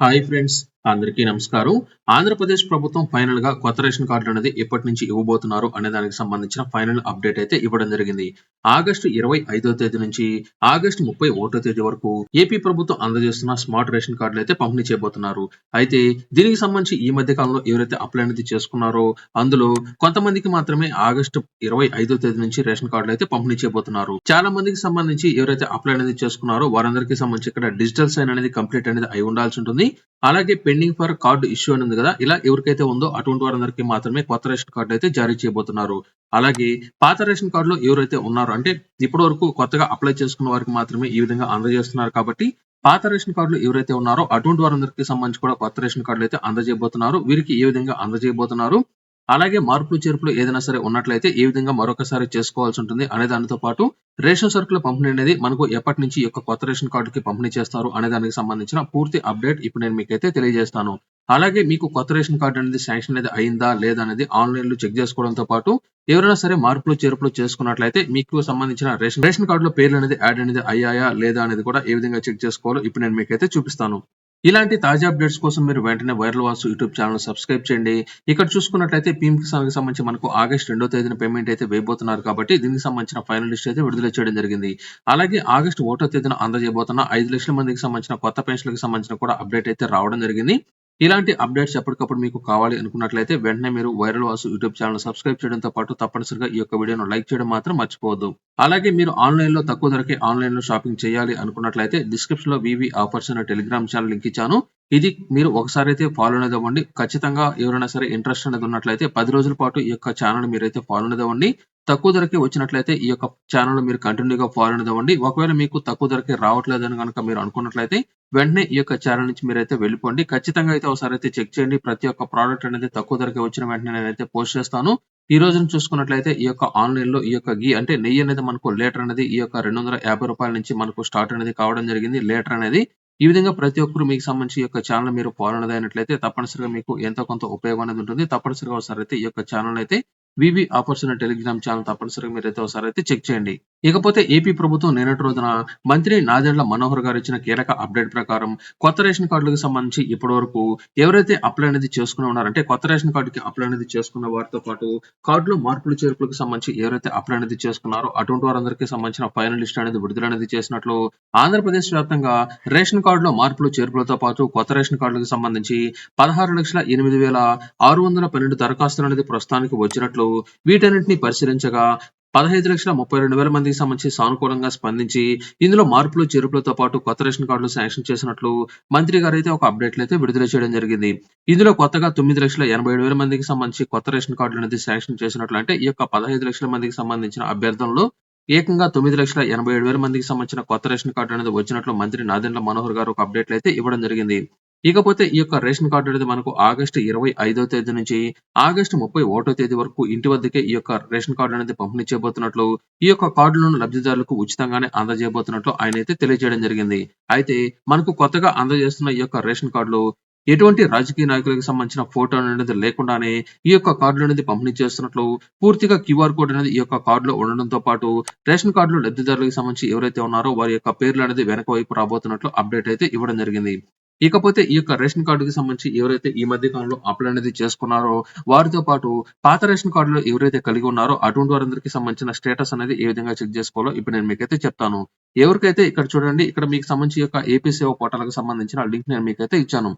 Hi friends, అందరికీ నమస్కారం. ఆంధ్రప్రదేశ్ ప్రభుత్వం ఫైనల్గా కొత్త రేషన్ కార్డులు అనేది ఎప్పటి నుంచి ఇవ్వబోతున్నారు అనే దానికి సంబంధించిన ఫైనల్ అప్డేట్ అయితే ఇవ్వడం జరిగింది. ఆగస్టు ఇరవై ఐదో తేదీ నుంచి ఆగస్టు ముప్పై ఒకటో తేదీ వరకు ఏపీ ప్రభుత్వం అందజేస్తున్న స్మార్ట్ రేషన్ కార్డులు అయితే పంపిణీ చేయబోతున్నారు. అయితే దీనికి సంబంధించి ఈ మధ్య కాలంలో ఎవరైతే అప్లై అనేది చేసుకున్నారో అందులో కొంతమందికి మాత్రమే ఆగస్టు ఇరవై ఐదో తేదీ నుంచి రేషన్ కార్డులు అయితే పంపిణీ చేయబోతున్నారు. చాలా మందికి సంబంధించి ఎవరైతే అప్లై అనేది చేసుకున్నారో వారందరికీ సంబంధించి ఇక్కడ డిజిటల్ సైన్ అనేది కంప్లీట్ అనేది అయి ఉండాల్సి ఉంటుంది. అలాగే పెండింగ్ ఫర్ కార్డు ఇష్యూ అని ఉంది కదా ఇలా ఎవరికైతే ఉందో అటువంటి వారందరికీ మాత్రమే కొత్త రేషన్ కార్డు అయితే జారీ చేయబోతున్నారు. అలాగే పాత రేషన్ కార్డులో ఎవరైతే ఉన్నారో అంటే ఇప్పటి వరకు కొత్తగా అప్లై చేసుకున్న వారికి మాత్రమే ఈ విధంగా అందజేస్తున్నారు కాబట్టి పాత రేషన్ కార్డులు ఎవరైతే ఉన్నారో అటువంటి వారందరికీ సంబంధించి కూడా కొత్త రేషన్ కార్డులు అయితే అందజేయబోతున్నారు. వీరికి ఏ విధంగా అందజేయబోతున్నారు? అలాగే మార్పులు చేర్పులు ఏదైనా సరే ఉన్నట్లయితే ఏ విధంగా మరొకసారి చేసుకోవాల్సి ఉంటుంది అనే దానితో పాటు రేషన్ సరుకుల పంపిణీ అనేది మనకు ఎప్పటి నుంచి యొక్క కొత్త రేషన్ కార్డుకి పంపిణీ చేస్తారు అనే దానికి సంబంధించిన పూర్తి అప్డేట్ ఇప్పుడు నేను మీకైతే తెలియజేస్తాను. అలాగే మీకు కొత్త రేషన్ కార్డు అనేది శాంక్షన్ అనేది అయిందా లేదా అనేది ఆన్లైన్లో చెక్ చేసుకోవడంతో పాటు ఎవరైనా సరే మార్పులు చేర్పులు చేసుకున్నట్లయితే మీకు సంబంధించిన రేషన్ రేషన్ కార్డులో పేర్లు అనేది యాడ్ అనేది అయ్యాయా లేదా అనేది కూడా ఏ విధంగా చెక్ చేసుకోవాలో ఇప్పుడు నేను మీకైతే చూపిస్తాను. ఇలాంటి తాజా అప్డేట్స్ కోసం మీరు వెంటనే viral Vasu YouTube channel subscribe చేయండి. ఇక్కడ చూసుకున్నట్లయితే పీఎం కిసాన్కి సంబంధించి మనకు ఆగస్ట్ రెండో తేదీన పేమెంట్ అయితే వేయబోతున్నారు కాబట్టి దీనికి సంబంధించిన ఫైనల్ లిస్ట్ అయితే విడుదల చేయడం జరిగింది. అలాగే ఆగస్ట్ ఒకటో తేదీన అందజేయబోతున్న ఐదు లక్షల మందికి సంబంధించిన కొత్త పెన్షన్లకు సంబంధించిన కూడా అప్డేట్ అయితే రావడం జరిగింది. ఇలాంటి అప్డేట్స్ ఎప్పటికప్పుడు మీకు కావాలి అనుకున్నట్లయితే వెంటనే మీరు viral Vasu YouTube channel subscribe చేయడంతో పాటు తప్పనిసరిగా ఈ యొక్క వీడియోను లైక్ చేయడం మాత్రం మర్చిపోవద్దు. అలాగే మీరు ఆన్లైన్లో తక్కువ ధరకే ఆన్లైన్లో షాపింగ్ చేయాలి అనుకున్నట్లయితే డిస్క్రిప్షన్లో వివి ఆఫర్స్ అనే టెలిగ్రామ్ ఛానల్ లింక్ ఇచ్చాను. ఇది మీరు ఒకసారి అయితే ఫాలో అనేది అవ్వండి. ఖచ్చితంగా ఎవరైనా సరే ఇంట్రెస్ట్ అనేది ఉన్నట్లయితే పది రోజుల పాటు ఈ యొక్క ఛానల్ మీరైతే ఫాలో అనేది అవ్వండి. తక్కువ ధరకే వచ్చినట్లయితే ఈ యొక్క ఛానల్ మీరు కంటిన్యూగా ఫాలో అనేది అవ్వండి. ఒకవేళ మీకు తక్కువ ధరకే రావట్లేదని కనుక మీరు అనుకున్నట్లయితే వెంటనే ఈ యొక్క ఛానల్ నుంచి మీరైతే వెళ్ళిపోండి. ఖచ్చితంగా అయితే ఒకసారి అయితే చెక్ చేయండి. ప్రతి ఒక్క ప్రోడక్ట్ అనేది తక్కువ ధరకే వచ్చిన వెంటనే నేనైతే పోస్ట్ చేస్తాను. ఈ రోజున చూసుకున్నట్లయితే ఈ యొక్క ఆన్లైన్లో ఈ యొక్క గీ అంటే నెయ్యి అనేది మనకు లీటర్ అనేది ఈ యొక్క రెండు వందల యాభై రూపాయల నుంచి మనకు స్టార్ట్ అనేది కావడం జరిగింది. లీటర్ అనేది ఈ విధంగా ప్రతి ఒక్కరు మీకు సంబంధించి ఈ యొక్క ఛానల్ మీరు ఫాలో అయినట్లయితే తప్పనిసరిగా మీకు ఎంతో కొంత ఉపయోగం అనేది ఉంటుంది. తప్పనిసరిగా ఒకసారి అయితే ఈ యొక్క ఛానల్ అయితే వివి ఆఫర్స్ ఉన్న టెలిగ్రామ్ ఛానల్ తప్పనిసరిగా మీరు అయితే ఒకసారి అయితే చెక్ చేయండి. ఇకపోతే ఏపీ ప్రభుత్వం నిన్నటి రోజున మంత్రి నాదెండ్ల మనోహర్ గారు ఇచ్చిన కీలక అప్డేట్ ప్రకారం కొత్త రేషన్ కార్డులకు సంబంధించి ఇప్పటి వరకు ఎవరైతే అప్లై అనేది చేసుకుని ఉన్నారంటే కొత్త రేషన్ కార్డుకి అప్లై అనేది చేసుకున్న వారితో పాటు కార్డులో మార్పులు చేర్పులకు సంబంధించి ఎవరైతే అప్లై అనేది చేసుకున్నారో అటువంటి వారందరికీ సంబంధించిన ఫైనల్ లిస్ట్ అనేది విడుదల అనేది చేసినట్లు ఆంధ్రప్రదేశ్ వ్యాప్తంగా రేషన్ కార్డులో మార్పులు చేర్పులతో పాటు కొత్త రేషన్ కార్డులకు సంబంధించి పదహారు లక్షల ఎనిమిది వేల ఆరు వందల పన్నెండు దరఖాస్తులు అనేది ప్రస్తుతానికి వచ్చినట్లు వీటన్నింటినీ పరిశీలించగా పదహైదు లక్షల ముప్పై రెండు వేల మందికి సంబంధించి సానుకూలంగా స్పందించి ఇందులో మార్పులు చేర్పులతో పాటు కొత్త రేషన్ కార్డులు శాంక్షన్ చేసినట్లు మంత్రి గారు అయితే ఒక అప్డేట్లు అయితే విడుదల చేయడం జరిగింది. ఇందులో కొత్తగా తొమ్మిది లక్షల ఎనభై ఏడు వేల మందికి సంబంధించి కొత్త రేషన్ కార్డులు అనేది శాంక్షన్ చేసినట్లు అంటే ఈ యొక్క పదహైదు లక్షల మందికి సంబంధించిన అభ్యర్థనలో ఏకంగా తొమ్మిది లక్షల ఎనభై ఏడు వేల మందికి సంబంధించిన కొత్త రేషన్ కార్డు అనేది వచ్చినట్లు మంత్రి నాదెండ్ల మనోహర్ గారు ఒక అప్డేట్లు అయితే ఇవ్వడం జరిగింది. ఇకపోతే ఈ యొక్క రేషన్ కార్డు అనేది మనకు ఆగస్టు ఇరవై ఐదో తేదీ నుంచి ఆగస్టు ముప్పై ఒకటో తేదీ వరకు ఇంటి వద్దకే ఈ యొక్క రేషన్ కార్డు అనేది పంపిణీ చేయబోతున్నట్లు ఈ యొక్క కార్డులను లబ్ధిదారులకు ఉచితంగానే అందజేయబోతున్నట్లు ఆయన అయితే తెలియజేయడం జరిగింది. అయితే మనకు కొత్తగా అందజేస్తున్న ఈ యొక్క రేషన్ కార్డులు ఎటువంటి రాజకీయ నాయకులకు సంబంధించిన ఫోటో అనేది లేకుండానే ఈ యొక్క కార్డులు అనేది పంపిణీ చేస్తున్నట్లు పూర్తిగా క్యూఆర్ కోడ్ అనేది ఈ యొక్క కార్డులో ఉండడంతో పాటు రేషన్ కార్డులు లబ్ధిదారులకు సంబంధించి ఎవరైతే ఉన్నారో వారి యొక్క పేర్లు అనేది వెనక వైపు రాబోతున్నట్లు అప్డేట్ అయితే ఇవ్వడం జరిగింది. ఇకపోతే ఈ యొక్క రేషన్ కార్డుకి సంబంధించి ఎవరైతే ఈ మధ్య కాలంలో అప్లై అనేది చేసుకున్నారో వారితో పాటు పాత రేషన్ కార్డులో ఎవరైతే కలిగి ఉన్నారో అటువంటి వారందరికీ సంబంధించిన స్టేటస్ అనేది ఏ విధంగా చెక్ చేసుకోవాలో ఇప్పుడు నేను మీకైతే చెప్తాను. ఎవరికైతే ఇక్కడ చూడండి ఇక్కడ మీకు సంబంధించి యొక్క ఏపీ సేవ పోర్టల్కి సంబంధించిన లింక్ నేను మీకైతే ఇచ్చాను.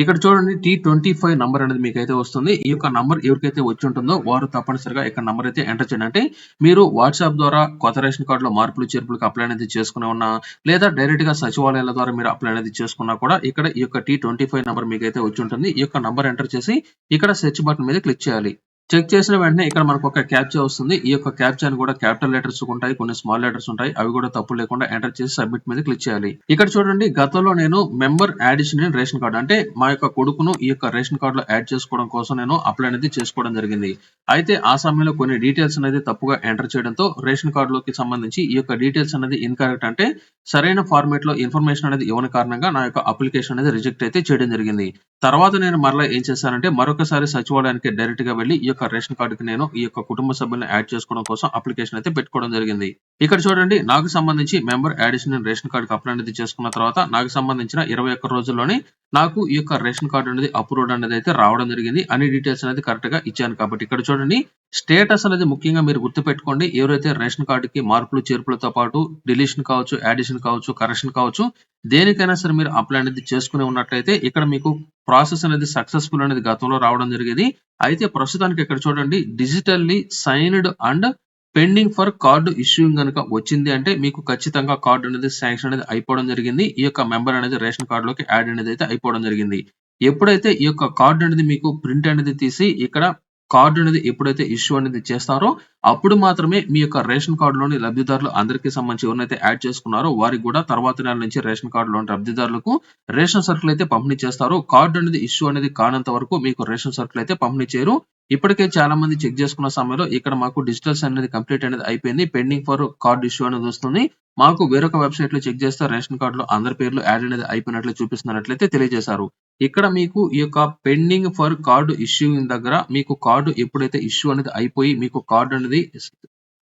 ఇక్కడ చూడండి టీ ట్వంటీ ఫైవ్ నంబర్ అనేది మీకు అయితే వస్తుంది. ఈ యొక్క నంబర్ ఎవరికైతే వచ్చి ఉంటుందో వారు తప్పనిసరిగా ఇక్కడ నంబర్ అయితే ఎంటర్ చేయండి. అంటే మీరు వాట్సాప్ ద్వారా కొత్త రేషన్ కార్డులో మార్పులు చేర్పులకు అప్లై అనేది చేసుకుని ఉన్నా లేదా డైరెక్ట్గా సచివాలయాల ద్వారా మీరు అప్లై అనేది చేసుకున్నా కూడా ఇక్కడ ఈ యొక్క టీ ట్వంటీ ఫైవ్ నంబర్ మీకు అయితే వచ్చి ఉంటుంది. ఈ యొక్క నంబర్ ఎంటర్ చేసి ఇక్కడ సెర్చ్ బటన్ మీద క్లిక్ చేయాలి. చెక్ చేసిన వెంటనే ఇక్కడ మనకు ఒక క్యాప్చా వస్తుంది. ఈ యొక్క క్యాప్చాని కూడా క్యాపిటల్ లెటర్స్ ఉంటాయి కొన్ని స్మాల్ లెటర్స్ ఉంటాయి. అవి కూడా తప్పు లేకుండా ఎంటర్ చేసి సబ్మిట్ మీద క్లిక్ చేయాలి. ఇక్కడ చూడండి గతంలో నేను మెంబర్ యాడిషన్ రేషన్ కార్డు అంటే మా యొక్క కొడుకును ఈ యొక్క రేషన్ కార్డులో యాడ్ చేసుకోవడం కోసం నేను అప్లై అనేది చేసుకోవడం జరిగింది. అయితే ఆ సమయంలో కొన్ని డీటెయిల్స్ అనేది తప్పుగా ఎంటర్ చేయడంతో రేషన్ కార్డులోకి సంబంధించి ఈ యొక్క డీటెయిల్స్ అనేది ఇన్కరెక్ట్ అంటే సరైన ఫార్మేట్లో ఇన్ఫర్మేషన్ అనేది ఇవ్వని కారణంగా నా యొక్క అప్లికేషన్ అనేది రిజెక్ట్ అయితే చేయడం జరిగింది. తర్వాత నేను మరలా ఏం చేశానంటే మరొకసారి సచివాలయానికి డైరెక్ట్గా వెళ్ళి ఈ యొక్క రేషన్ కార్డుకి నేను ఈ యొక్క కుటుంబ సభ్యులను యాడ్ చేసుకోవడం కోసం అప్లికేషన్ అయితే పెట్టుకోవడం జరిగింది. ఇక్కడ చూడండి నాకు సంబంధించి మెంబర్ యాడిషన్ రేషన్ కార్డుకి అప్లై అనేది చేసుకున్న తర్వాత నాకు సంబంధించిన ఇరవై ఒక్క రోజుల్లోనే నాకు ఈ యొక్క రేషన్ కార్డు అనేది అప్రూవ్డ్ అనేది అయితే రావడం జరిగింది. అన్ని డీటెయిల్స్ అనేది కరెక్ట్గా ఇచ్చాను కాబట్టి ఇక్కడ చూడండి స్టేటస్ అనేది ముఖ్యంగా మీరు గుర్తుపెట్టుకోండి. ఎవరైతే రేషన్ కార్డుకి మార్పులు చేర్పులతో పాటు డిలీషన్ కావచ్చు యాడిషన్ కావచ్చు కరెక్షన్ కావచ్చు దేనికైనా సరే మీరు అప్లై అనేది చేసుకుని ఉన్నట్లయితే ఇక్కడ మీకు ప్రాసెస్ అనేది సక్సెస్ఫుల్ అనేది గతంలో రావడం జరిగేది. అయితే ప్రస్తుతానికి ఇక్కడ చూడండి digitally signed and pending for card issuing కనుక వచ్చింది అంటే మీకు ఖచ్చితంగా కార్డు అనేది శాంక్షన్ అనేది అయిపోవడం జరిగింది. ఈ యొక్క మెంబర్ అనేది రేషన్ కార్డు లోకి యాడ్ అనేది అయితే అయిపోవడం జరిగింది. ఎప్పుడైతే ఈ యొక్క కార్డు అనేది మీకు ప్రింట్ అనేది తీసి ఇక్కడ కార్డు అనేది ఎప్పుడైతే ఇష్యూ అనేది చేస్తారో అప్పుడు మాత్రమే మీ యొక్క రేషన్ కార్డులోని లబ్ధిదారులు అందరికీ సంబంధించి ఎవరైతే యాడ్ చేసుకున్నారో వారికి కూడా తర్వాత నెల నుంచి రేషన్ కార్డులోని లబ్ధిదారులకు రేషన్ సరుకులు అయితే పంపిణీ చేస్తారు కార్డు అనేది ఇష్యూ అనేది కానంత వరకు మీకు రేషన్ సరుకులు అయితే పంపిణీ చేయరు. ఇప్పటికే చాలా మంది చెక్ చేసుకున్న సమయంలో ఇక్కడ మాకు డిజిటల్స్ అనేది కంప్లీట్ అనేది అయిపోయింది. పెండింగ్ ఫర్ కార్డ్ ఇష్యూ అనేది వస్తుంది. మాకు వేరొక వెబ్సైట్లో చెక్ చేస్తే రేషన్ కార్డులో అందరి పేర్లు యాడ్ అనేది అయిపోయినట్లు చూపిస్తున్నట్లయితే తెలియజేశారు. ఇక్కడ మీకు ఈ యొక్క పెండింగ్ ఫర్ కార్డు ఇష్యూయింగ్ దగ్గర మీకు కార్డు ఎప్పుడైతే ఇష్యూ అనేది అయిపోయి మీకు కార్డు అనేది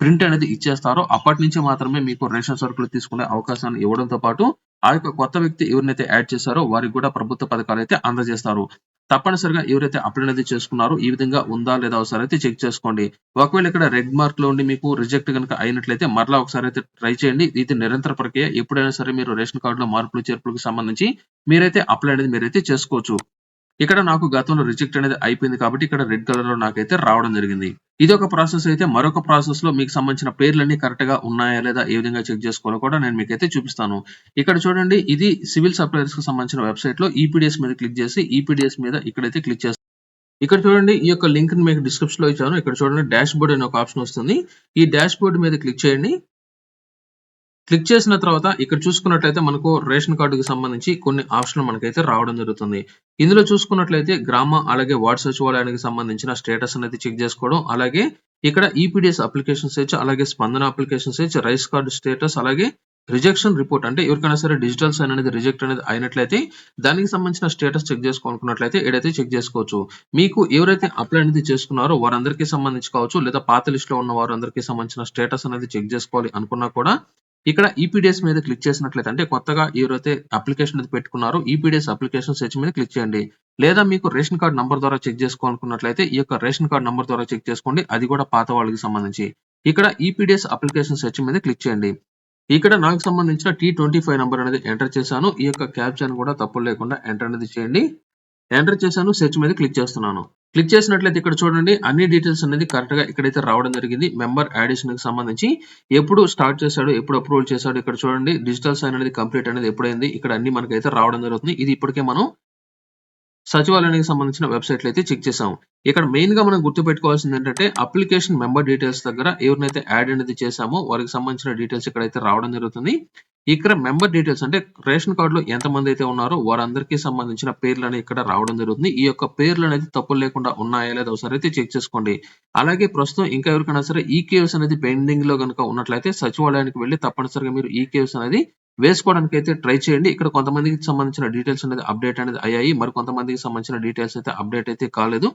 ప్రింట్ అనేది ఇచ్చేస్తారో అప్పటి నుంచి మాత్రమే మీకు రేషన్ సరుకులు తీసుకునే అవకాశాన్ని ఇవ్వడంతో పాటు ఆ యొక్క కొత్త వ్యక్తి ఎవరినైతే యాడ్ చేశారో వారికి కూడా ప్రభుత్వ పథకాలు అయితే అందజేస్తారు. తప్పనిసరిగా ఎవరైతే అప్లై అనేది చేసుకున్నారో ఈ విధంగా ఉందా లేదా ఒకసారి అయితే చెక్ చేసుకోండి. ఒకవేళ ఇక్కడ రెడ్ మార్క్లో ఉండి మీకు రిజెక్ట్ కనుక అయినట్లయితే మరలా ఒకసారి అయితే ట్రై చేయండి. ఇది నిరంతర ప్రక్రియ. ఎప్పుడైనా సరే మీరు రేషన్ కార్డులో మార్పులు చేర్పులకు సంబంధించి మీరైతే అప్లై అనేది మీరైతే చేసుకోవచ్చు. ఇక్కడ నాకు గతంలో రిజెక్ట్ అనేది అయిపోయింది కాబట్టి ఇక్కడ రెడ్ కలర్లో నాకైతే రావడం జరిగింది. ఇది ఒక ప్రాసెస్ అయితే మరొక ప్రాసెస్లో మీకు సంబంధించిన పేర్లన్నీ కరెక్ట్గా ఉన్నాయా లేదా ఏ విధంగా చెక్ చేసుకోవాలో కూడా నేను మీకైతే చూపిస్తాను. ఇక్కడ చూడండి ఇది సివిల్ సప్లైర్స్కి సంబంధించిన వెబ్సైట్లో ఈపీడిఎస్ మీద క్లిక్ చేసి ఈపీడిఎస్ మీద ఇక్కడైతే క్లిక్ చేస్తాను ఇక్కడ చూడండి ఈ యొక్క లింక్ని మీకు డిస్క్రిప్షన్లో ఇచ్చాను. ఇక్కడ చూడండి డాష్ బోర్డ్ అనే ఒక ఆప్షన్ వస్తుంది. ఈ డాష్ బోర్డ్ మీద క్లిక్ చేయండి. క్లిక్ చేసిన తర్వాత ఇక్కడ చూసుకున్నట్లయితే మనకు రేషన్ కార్డుకి సంబంధించి కొన్ని ఆప్షన్లు మనకైతే రావడం జరుగుతుంది. ఇందులో చూసుకున్నట్లయితే గ్రామ అలాగే వార్డు సచివాలయానికి సంబంధించిన స్టేటస్ అనేది చెక్ చేసుకోవడం అలాగే ఇక్కడ ఈపీడిఎస్ అప్లికేషన్స్ ఇచ్చి అలాగే స్పందన అప్లికేషన్ ఇచ్చి రైస్ కార్డు స్టేటస్ అలాగే రిజెక్షన్ రిపోర్ట్ అంటే ఎవరికైనా సరే డిజిటల్ సైన్ అనేది రిజెక్ట్ అనేది అయినట్లయితే దానికి సంబంధించిన స్టేటస్ చెక్ చేసుకోనుకున్నట్లయితే ఏడైతే చెక్ చేసుకోవచ్చు. మీకు ఎవరైతే అప్లై అనేది చేసుకున్నారో వారందరికీ సంబంధించి కావచ్చు లేదా పాత లిస్ట్లో ఉన్న వారందరికీ సంబంధించిన స్టేటస్ అనేది చెక్ చేసుకోవాలి అనుకున్నా కూడా ఇక్కడ ఈపీడిఎస్ మీద క్లిక్ చేసినట్లయితే అంటే కొత్తగా ఎవరైతే అప్లికేషన్ అనేది పెట్టుకున్నారో ఈపీడిఎస్ అప్లికేషన్ సెర్చ్ మీద క్లిక్ చేయండి. లేదా మీకు రేషన్ కార్డ్ నంబర్ ద్వారా చెక్ చేసుకోవాలనుకున్నట్లయితే ఈ యొక్క రేషన్ కార్డ్ నంబర్ ద్వారా చెక్ చేసుకోండి. అది కూడా పాత వాళ్ళకి సంబంధించి. ఇక్కడ ఈపీడిఎస్ అప్లికేషన్ సెర్చ్ మీద క్లిక్ చేయండి. ఇక్కడ నాకు సంబంధించిన టీ ట్వంటీ ఫైవ్ నెంబర్ అనేది ఎంటర్ చేశాను. ఈ యొక్క క్యాప్షన్ కూడా తప్పులు లేకుండా ఎంటర్ అనేది చేయండి. ఎంటర్ చేశాను సెర్చ్ మీద క్లిక్ చేస్తున్నాను. క్లిక్ చేసినట్లయితే ఇక్కడ చూడండి అన్ని డీటెయిల్స్ అనేది కరెక్ట్గా ఇక్కడైతే రావడం జరిగింది. మెంబర్ యాడిషన్కి సంబంధించి ఎప్పుడు స్టార్ట్ చేశాడు ఎప్పుడు అప్రూవల్ చేశాడు ఇక్కడ చూడండి డిజిటల్ సైన్ అనేది కంప్లీట్ అనేది ఎప్పుడైంది ఇక్కడ అన్ని మనకైతే రావడం జరుగుతుంది. ఇది ఇప్పటికే మనం సచివాలయానికి సంబంధించిన వెబ్సైట్లు అయితే చెక్ చేసాం ఇక్కడ మెయిన్గా మనం గుర్తుపెట్టుకోవాల్సింది ఏంటంటే అప్లికేషన్ మెంబర్ డీటెయిల్స్ దగ్గర ఎవరినైతే యాడ్ అనేది చేశామో వారికి సంబంధించిన డీటెయిల్స్ ఇక్కడైతే రావడం జరుగుతుంది. ఇక్కడ మెంబర్ డీటెయిల్స్ అంటే రేషన్ కార్డులో ఎంతమంది అయితే ఉన్నారో వారందరికీ సంబంధించిన పేర్లు అనేది ఇక్కడ రావడం జరుగుతుంది. ఈ యొక్క పేర్లు అనేది తప్పులు లేకుండా ఉన్నాయా లేదా ఒకసారి అయితే చెక్ చేసుకోండి. అలాగే ప్రస్తుతం ఇంకా ఎవరికైనా సరే ఈ కేవ్స్ అనేది పెండింగ్లో కనుక ఉన్నట్లయితే సచివాలయానికి వెళ్ళి తప్పనిసరిగా మీరు ఈ కేవ్స్ అనేది వేసుకోవడానికి అయితే ట్రై చేయండి. ఇక్కడ కొంతమందికి సంబంధించిన డీటెయిల్స్ అనేది అప్డేట్ అనేది అయ్యాయి. మరి కొంతమందికి సంబంధించిన డీటెయిల్స్ అయితే అప్డేట్ అయితే కాలేదు.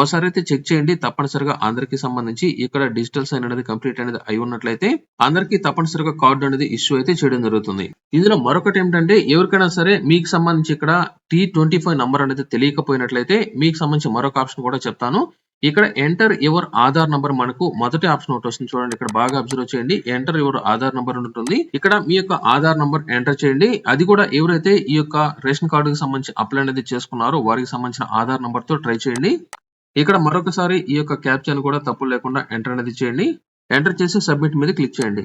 ఓసారి అయితే చెక్ చేయండి. తప్పనిసరిగా అందరికి సంబంధించి ఇక్కడ డిజిటల్ సైన్ అనేది కంప్లీట్ అనేది అయి ఉన్నట్లయితే అందరికి తప్పనిసరిగా కార్డు అనేది ఇష్యూ అయితే చేయడం జరుగుతుంది. ఇందులో మరొకటి ఏంటంటే ఎవరికైనా సరే మీకు సంబంధించి ఇక్కడ టీ ట్వంటీ ఫైవ్ నంబర్ అనేది తెలియకపోయినట్లయితే మీకు సంబంధించి మరొక ఆప్షన్ కూడా చెప్తాను. ఇక్కడ ఎంటర్ యువర్ ఆధార్ నంబర్ మనకు మొదటి ఆప్షన్ ఒకటి వస్తుంది. చూడండి ఇక్కడ బాగా అబ్జర్వ్ చేయండి. ఎంటర్ యువర్ ఆధార్ నంబర్ ఉంటుంది. ఇక్కడ మీ యొక్క ఆధార్ నంబర్ ఎంటర్ చేయండి. అది కూడా ఎవరైతే ఈ యొక్క రేషన్ కార్డుకి సంబంధించి అప్లై అనేది చేసుకున్నారో వారికి సంబంధించిన ఆధార్ నంబర్తో ట్రై చేయండి. ఇక్కడ మరొకసారి ఈ యొక్క క్యాప్చర్ కూడా తప్పు లేకుండా ఎంటర్ అనేది చేయండి. ఎంటర్ చేసి సబ్మిట్ మీద క్లిక్ చేయండి.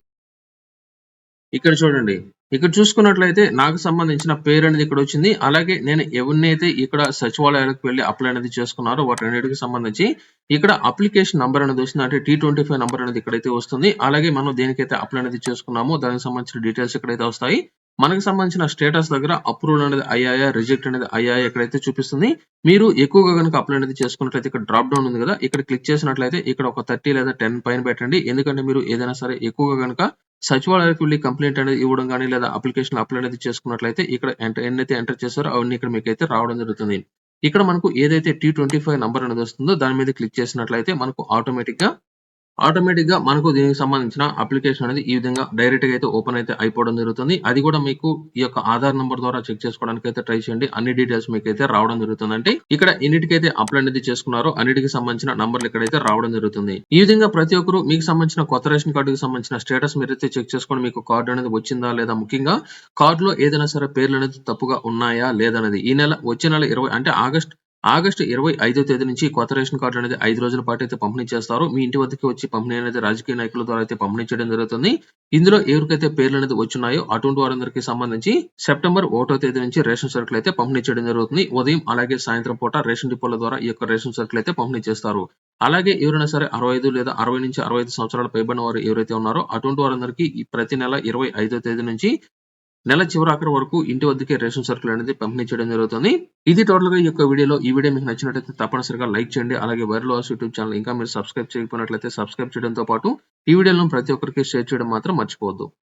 ఇక్కడ చూడండి. ఇక్కడ చూసుకున్నట్లయితే నాకు సంబంధించిన పేరు అనేది ఇక్కడ వచ్చింది. అలాగే నేను ఎవరినైతే ఇక్కడ సచివాలయాలకు వెళ్ళి అప్లై అనేది చేసుకున్నారో వాటి సంబంధించి ఇక్కడ అప్లికేషన్ నంబర్ అనేది వస్తుంది. అంటే టీ ట్వంటీ ఫైవ్ నంబర్ అనేది ఇక్కడైతే వస్తుంది. అలాగే మనం దేనికైతే అప్లై అనేది చేసుకున్నామో దానికి సంబంధించిన డీటెయిల్స్ ఇక్కడైతే వస్తాయి. మనకు సంబంధించిన స్టేటస్ దగ్గర అప్రూవల్ అనేది అయ్యాయా రిజెక్ట్ అనేది అయ్యాయా ఎక్కడైతే చూపిస్తుంది మీరు ఎక్కువగా కనుక అప్లై అనేది చేసుకున్నట్లయితే ఇక్కడ డ్రాప్ డౌన్ ఉంది కదా ఇక్కడ క్లిక్ చేసినట్లయితే ఇక్కడ ఒక థర్టీ లేదా టెన్ పైన పెట్టండి. ఎందుకంటే మీరు ఏదైనా సరే ఎక్కువగా కనుక సచివాలయానికి వెళ్ళి కంప్లైంట్ అనేది ఇవ్వడం కానీ లేదా అప్లికేషన్ అప్లై అనేది చేసుకున్నట్లయితే ఇక్కడ ఎన్నైతే ఎంటర్ చేశారో అవన్నీ ఇక్కడ మీకు అయితే రావడం జరుగుతుంది. ఇక్కడ మనకు ఏదైతే టీ ట్వంటీ ఫైవ్ నంబర్ అనేది వస్తుందో దాని మీద క్లిక్ చేసినట్లయితే మనకు ఆటోమేటిక్గా ఆటోమేటిక్గా మనకు దీనికి సంబంధించిన అప్లికేషన్ అనేది ఈ విధంగా డైరెక్ట్గా అయితే ఓపెన్ అయితే అయిపోవడం జరుగుతుంది. అది కూడా మీకు ఈ యొక్క ఆధార్ నంబర్ ద్వారా చెక్ చేసుకోవడానికి అయితే ట్రై చేయండి. అన్ని డీటెయిల్స్ మీకు అయితే రావడం జరుగుతుంది అంటే ఇక్కడ ఎన్నిటికైతే అప్లై అనేది చేసుకున్నారో అన్నిటికి సంబంధించిన నంబర్లు ఇక్కడైతే రావడం జరుగుతుంది. ఈ విధంగా ప్రతి ఒక్కరు మీకు సంబంధించిన కొత్త రేషన్ కార్డుకి సంబంధించిన స్టేటస్ మీరైతే చెక్ చేసుకొని మీకు కార్డు అనేది వచ్చిందా లేదా ముఖ్యంగా కార్డులో ఏదైనా సరే పేర్లు అనేది తప్పుగా ఉన్నాయా లేదనేది ఈ నెల వచ్చే నెల ఇరవై అంటే ఆగస్ట్ ఆగస్టు ఇరవై ఐదో తేదీ నుంచి కొత్త రేషన్ కార్డు అనేది ఐదు రోజుల పాటు అయితే పంపిణీ చేస్తారు. మీ ఇంటి వద్దకి వచ్చి పంపిణీ అనేది రాజకీయ నాయకుల ద్వారా అయితే పంపిణీ చేయడం జరుగుతుంది. ఇందులో ఎవరికైతే పేర్లు అనేది వచ్చున్నాయో అటువంటి వారందరికీ సంబంధించి సెప్టెంబర్ ఒకటో తేదీ నుంచి రేషన్ సరుకులు అయితే పంపిణీ చేయడం జరుగుతుంది. ఉదయం అలాగే సాయంత్రం పూట రేషన్ డిపోల ద్వారా ఈ యొక్క రేషన్ సరుకులు అయితే పంపిణీ చేస్తారు. అలాగే ఎవరైనా సరే అరవై ఐదు లేదా అరవై నుంచి అరవై ఐదు సంవత్సరాల పైబడిన వారు ఎవరైతే ఉన్నారో అటువంటి వారందరికీ ప్రతి నెల ఇరవై ఐదో తేదీ నుంచి నెల చివరాఖరి వరకు ఇంటి వద్దకే రేషన్ సరుకులు అనేది పంపిణీ చేయడం జరుగుతుంది. ఇది టోటల్గా ఈ యొక్క వీడియోలో ఈ వీడియో మీకు నచ్చినట్లయితే తప్పనిసరిగా లైక్ చేయండి. అలాగే వైరల్ వాస్ యూట్యూబ్ ఛానల్ ఇంకా మీరు సబ్స్క్రైబ్ చేయకపోయినట్లయితే సబ్స్క్రైబ్ చేయడంతో పాటు ఈ వీడియోలను ప్రతి ఒక్కరికి షేర్ చేయడం మాత్రం మర్చిపోవద్దు.